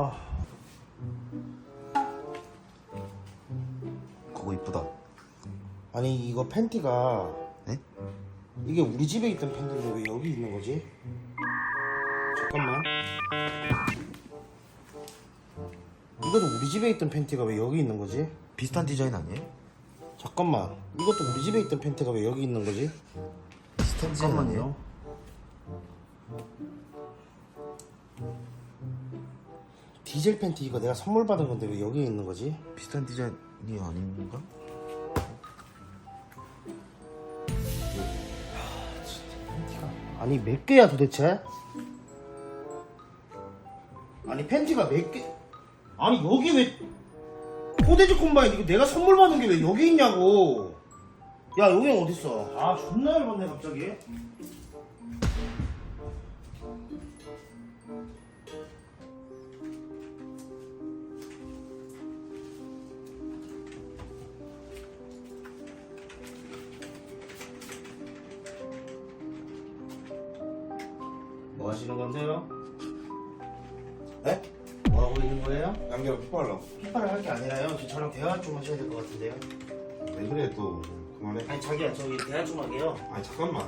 아 그거 이쁘다. 아니 이거 팬티가 네? 이게 우리 집에 있던 팬티인데 왜 여기 있는 거지? 잠깐만 이것도 우리 집에 있던 팬티가 왜 여기 있는 거지? 비슷한 디자인 아니에요? 잠깐만 이것도 우리 집에 있던 팬티가 왜 여기 있는 거지? 비슷한 디자인 아니에요? 디젤 팬티 이거 내가 선물 받은 건데 왜 여기 있는 거지? 비슷한 디자인이 아닌가? 아니 몇 개야 도대체? 아니 팬티가 몇 개? 아니 여기 왜 포대지 콤바인 이거 내가 선물 받은 게 왜 여기 있냐고 야 여기 어딨어 아 존나 열받네 갑자기 뭐 하시는 건데요? 네? 뭐 하고 있는 거예요? 양념 휘발라. 휘발을 할 게 아니라요. 저 저랑 대화 좀 하셔야 될 것 같은데요. 왜 그래 또 그만해. 아니 자기야 저기 대화 좀 하게요. 아니 잠깐만.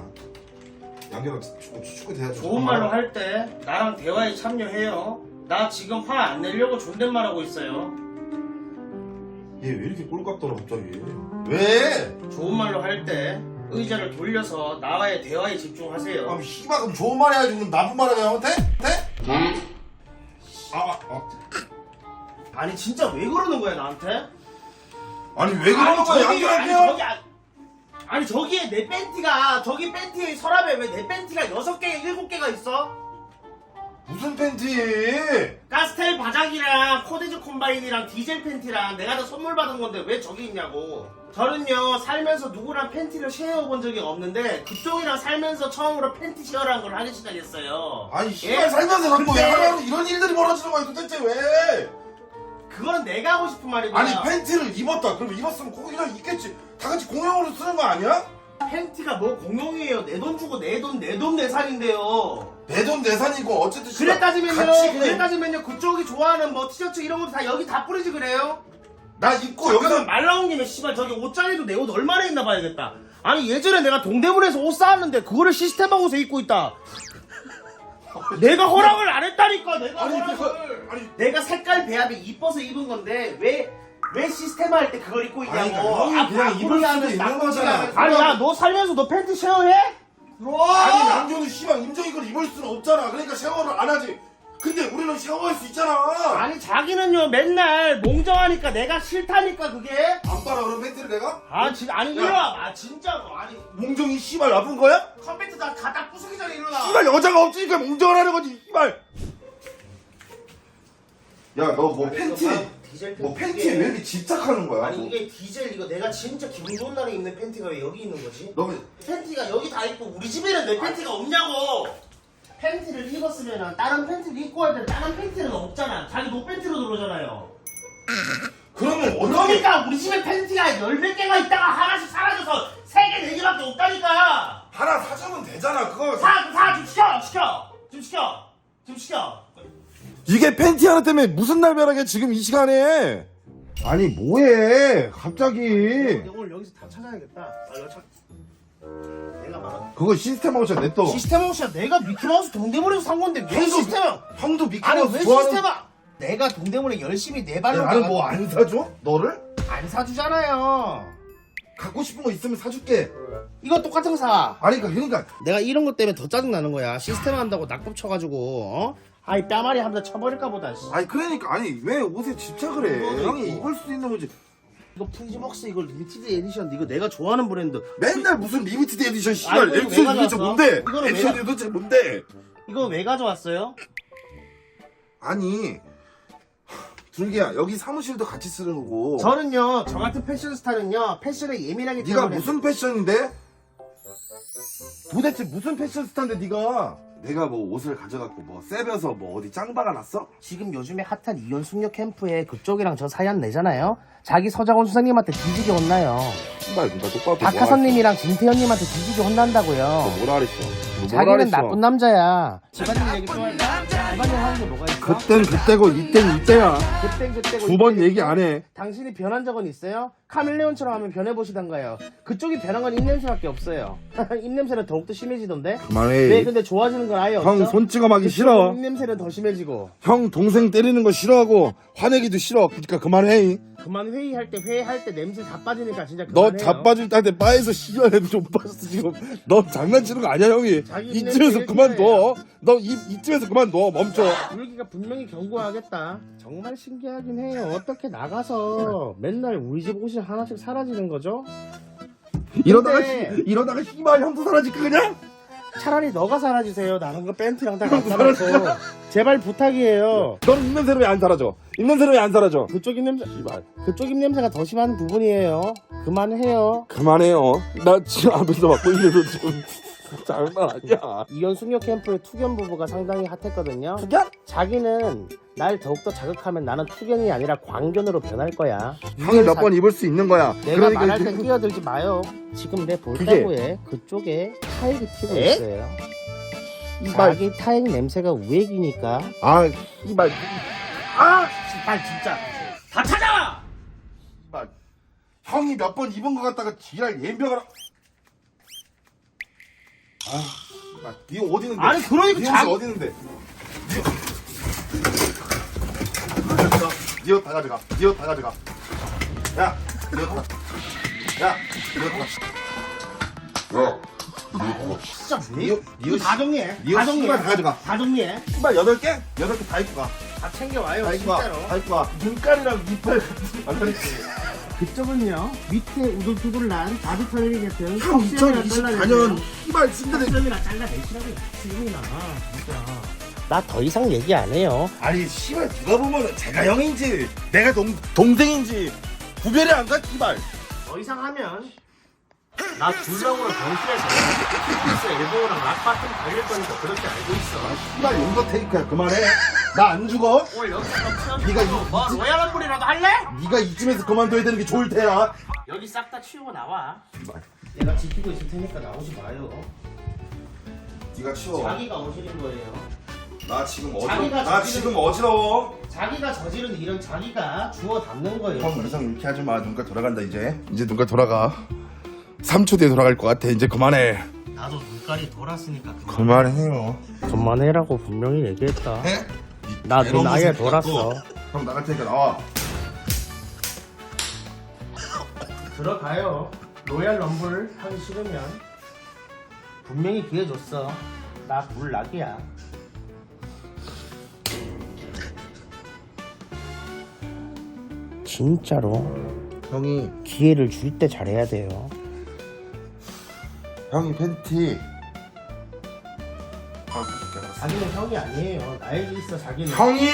양념 축구 축구 대야 좋은 말로 할 때 나랑 대화에 참여해요. 나 지금 화 안 내려고 존댓말 하고 있어요. 얘왜 이렇게 꼴값 떨어 갑자기? 왜? 좋은 말로 할 때 의자를 돌려서 나와의 대화에 집중하세요. 아 씨발 그럼 좋은 말 해야지 그럼 나쁜 말 하냐 돼? 돼? 아, 아, 아. 아니 진짜 왜 그러는 거야 나한테? 아니 왜 그러는 거야 아니, 양념 저기 아- 아니 저기에 내 팬티가 저기 팬티 서랍에 왜 내 팬티가 여섯 개, 일곱 개가 있어? 무슨 팬티? 가스텔 바닥이랑 코데즈 콤바인이랑 디젤 팬티랑 내가 다 선물 받은 건데 왜 저기 있냐고. 저는요 살면서 누구랑 팬티를 쉐어해 본 적이 없는데 그쪽이랑 살면서 처음으로 팬티 쉐어라는 걸 하기 시작했어요. 아니 예? 씨발 살면서 자꾸 근데 왜 하루하루 이런 일들이 벌어지는 거야 도대체 왜? 그거는 내가 하고 싶은 말이고요. 아니 팬티를 입었다 그럼 입었으면 거기랑 있겠지 다 같이 공용으로 쓰는 거 아니야? 팬티가 뭐 공용이에요. 내 돈 주고 내 돈 내 돈 내산인데요. 내 돈 내산이고 어쨌든 그래 따지면요. 그래 따지면요. 그쪽이 좋아하는 뭐 티셔츠 이런 것도 다 여기 다 뿌리지 그래요? 나 입고 여기서 말 나온 김에 씨발 저기 옷장에도 내 옷 얼마나 있나 봐야겠다. 아니 예전에 내가 동대문에서 옷 사왔는데 그거를 시스템 하고서 입고 있다. 내가 허락을 안 했다니까 내가 아니 허락을. 그 아니 내가 색깔 배합이 이뻐서 입은 건데 왜 왜 시스템 할 때 그걸 입고 있냐고. 아니, 그러니까 형이 아, 그냥 앞으로 입을 수도 하면 있는 거잖아. 아니 야 너 살면서 너 팬티 쉐어해? 아니 남자는 씨발 임정이 걸 입을 수는 없잖아 그러니까 샤워를 안 하지 근데 우리는 샤워할 수 있잖아 아니 자기는요 맨날 몽정하니까 내가 싫다니까 그게. 안 빨아 그럼 팬티를 내가? 아 진짜 아니 일어나. 아 진짜로 아니 몽정이 씨발 나쁜 거야? 컴퓨터 다 갖다 부수기 전에 일어나. 씨발 여자가 없으니까 몽정을 하는 거지 씨발 야 너 뭐 팬티 디젤 뭐 팬티 팬티에 왜 이렇게 집착하는 거야? 아니 이게 디젤 이거 내가 진짜 기분 좋은 날에 입는 팬티가 왜 여기 있는 거지? 너 팬티가 여기 다 있고 우리 집에는 내 팬티가 없냐고! 팬티를 입었으면 다른 팬티를 입고 할때 다른 팬티는 없잖아. 자기 노 팬티로 들어오잖아요. 그러면 어떻게 그러니까 우리 집에 팬티가 열몇 개가 있다가 하나씩 사라져서 세 개, 네 개밖에 없다니까! 하나 사주면 되잖아 그거. 사, 사, 좀 시켜, 시켜! 좀 시켜! 좀 시켜 이게 팬티 하나 때문에 무슨 날벼락이야 지금 이 시간에? 아니 뭐해 갑자기. 오늘 여기서 다 찾아야겠다. 아, 이거 찾... 내가 말한 그거 시스템 하우스 냈어 시스템 하우스야 내가 미키마우스 동대문에서 산 건데 왜 형도 시스템? 형도 아니 미키마우스 왜 좋아하는 시스템 하 내가 동대문에 열심히 내 발로 나는 뭐 안 사줘? 너를? 안 사주잖아요. 갖고 싶은 거 있으면 사줄게. 이거 똑같은 거 사. 아니 그러니까 그러니까. 내가 이런 것 때문에 더 짜증 나는 거야. 시스템 한다고 낙법 쳐가지고 어? 아이 뺨알이 한번 쳐버릴까 보다 씨. 아니 그러니까 아니 왜 옷에 집착을 해 형이. 입을 수 있는 거지 이거 프리즈먹스 이거 리미티드 에디션 이거 내가 좋아하는 브랜드 맨날 무슨 리미티드 에디션 아니, 씨발 이거 왜 에디션이 도대체 가져왔어? 뭔데 이거는 왜 에디션이 가- 도대체 뭔데 이거 왜 가져왔어요? 아니 둘기야 여기 사무실도 같이 쓰는 거고 저는요 저 같은 패션 스타는요 패션에 예민하기 네가 때문에 무슨 패션인데? 도대체 무슨 패션 스타인데 네가 내가 뭐 옷을 가져갖고 뭐 세벼서 뭐 어디 짱바가 났어? 지금 요즘에 핫한 이혼 숙녀 캠프에 그쪽이랑 저 사연 내잖아요 자기 서장훈 수사님한테 뒤지게 혼나요 신발 나 똑바로 박하선님이랑 진태현님한테 뒤지게 혼난다고요 뭐라 그랬어? 너 뭐라 자기는 그랬어? 나쁜 남자야 집안일 얘기 좀 할까? 알바님 하는 게 뭐가 있어? 그땐 그때고 이땐 이때야. 그땐 그때고 두 번 이때는 얘기 안 해. 당신이 변한 적은 있어요? 카멜레온처럼 하면 변해보시던가요. 그쪽이 변한 건 입냄새밖에 없어요. 입냄새는 더욱더 심해지던데? 왜 그만해. 근데 좋아지는 건 아예 없죠? 형 손찌검하기 싫어. 입냄새는 더 심해지고. 형 동생 때리는 거 싫어하고 화내기도 싫어. 그러니까 그만해. 그만 회의할 때 회의할 때 냄새 다 빠지니까 진짜 너 그만해요. 자빠질 때한테 바에서 시간에도 좀 빠졌어 지금. 너 장난치는 거 아니야 형이. 자기 이쯤에서 그만둬. 너 이, 이쯤에서 그만둬. 멈춰. 울기가 분명히 경고하겠다. 정말 신기하긴 해요. 어떻게 나가서 맨날 우리 집 옷이 하나씩 사라지는 거죠? 이러다가 근데- 씨- 이러다가 씨발 형도 사라질까 그냥? 차라리 너가 사라지세요. 나는 그 팬티랑 다 갖다 놓고. 제발 부탁이에요. 너는 입냄새로 왜안 사라져? 입냄새로 왜안 사라져? 그쪽 입 냄새, 그쪽 입 냄새가 더 심한 부분이에요. 그만해요. 그만해요. 나 지금 앞에서 막고 있는데도 지금 장난 아니야. 이현 숙녀 캠프의 투견 부부가 상당히 핫했거든요. 그냥 자기는 날 더욱더 자극하면 나는 투견이 아니라 광견으로 변할 거야. 형이 몇번 입을 수 있는 거야. 내가 말할 이제- 땐 끼어들지 마요. 지금 내 볼따구에 그쪽에 타액이 튀고 에? 있어요. 이발 자기 타액 냄새가 우액이니까. 아 이발 아, 씨발 진짜. 다 찾아. 이발 형이 몇 번 입은 거 같다가 지랄 연병을 하- 아 이발 니 어디 있는데? 아니, 그러니까 니 자- 어디 있는데? 니옷 다 가져가. 니옷 다 가져가. 야, 니옷 다. 야, 니옷 다. 진짜 왜? 이거- 이거 다 정리해. 이거 다 정리해. 씨발 다 가져가. 다 정리해. 신발 여덟 개? 여덟 개 다 입고 가. 다 챙겨와요. 다 입고 가. 진짜로. 다 입고 가. 눈깔이랑 이빨 안 그랬지. 그쪽은요 밑에 우둘두둘난 바비터리 같은 형 2024년 희발 신들의 수염이나 잘라내시라고 수염이나 진짜 나 더 이상 얘기 안 해요 아니 씨발 누가 보면 제가 형인지 내가 동 동생인지 구별이 안가 씨발. 더 이상 하면 나 둘러보러 병실에서 TPS 엘보랑 락바튼 걸릴 거니까 그렇게 알고 있어 씨발 용도 테이크야 그만해. 나 안 죽어. 오늘 여기서 네가 네가 이- 뭐 로얄 럼블이라도 할래? 네가 이쯤에서 그만둬야 되는 게 좋을 테야. 여기 싹 다 치우고 나와. 내가 지키고 있을 테니까 나오지 마요 네가 치워. 자기가 어지른 거예요 나 지금 자기가 나 저지른- 지금 어지러워. 자기가 저지른 일은 자기가 주워 담는 거예요 형 이상 이렇게 하지 마. 눈가 돌아간다 이제. 이제 눈가 돌아가. 3초 뒤에 돌아갈 것 같아. 이제 그만해. 나도 눈깔이 돌았으니까 그만. 그만해요. 그만해라고 분명히 얘기했다. 해? 나눈 아예 새끼 돌았어. 형 나갈 테니까 나와. 들어가요. 로얄 럼블 하기 싫으면 분명히 기회 줬어. 나 물락이야. 진짜로 형이 기회를 줄 때 잘해야 돼요. 형이 팬티. 아. 자기는 형이 아니에요. 나에게 있어 자기는. 형이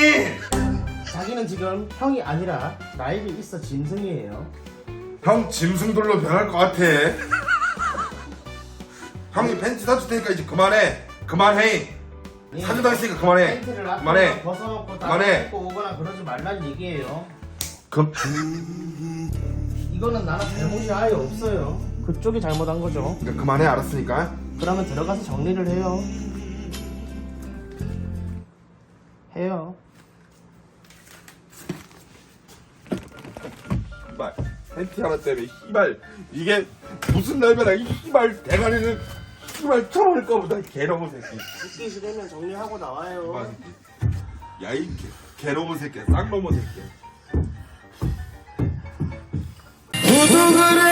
자기는 지금 형이 아니라 나에게 있어 짐승이에요. 형 짐승돌로 변할 것 같아. 형이 팬티 사줄 테니까 이제 그만해. 그만해. 예. 사주다 했으니까 그만해. 팬티를 그만해. 앞에 벗어놓고 그만해. 다 입고 오거나 그러지 말란 얘기예요. 그 이거는 나는 잘못이 아예 없어요. 그쪽이 잘못한 거죠. 이제 그만해 알았으니까. 그러면 들어가서 정리를 해요. 해요. 씨발 팬티 하나 때문에 씨발 이게 무슨 날벼락 이 희발 대가리는 씨발 처먹을 거보다 개놈의 새끼. 죽기 싫으면 정리하고 나와요. 야이 개놈의 새끼야 쌍놈의 새끼야. 구독을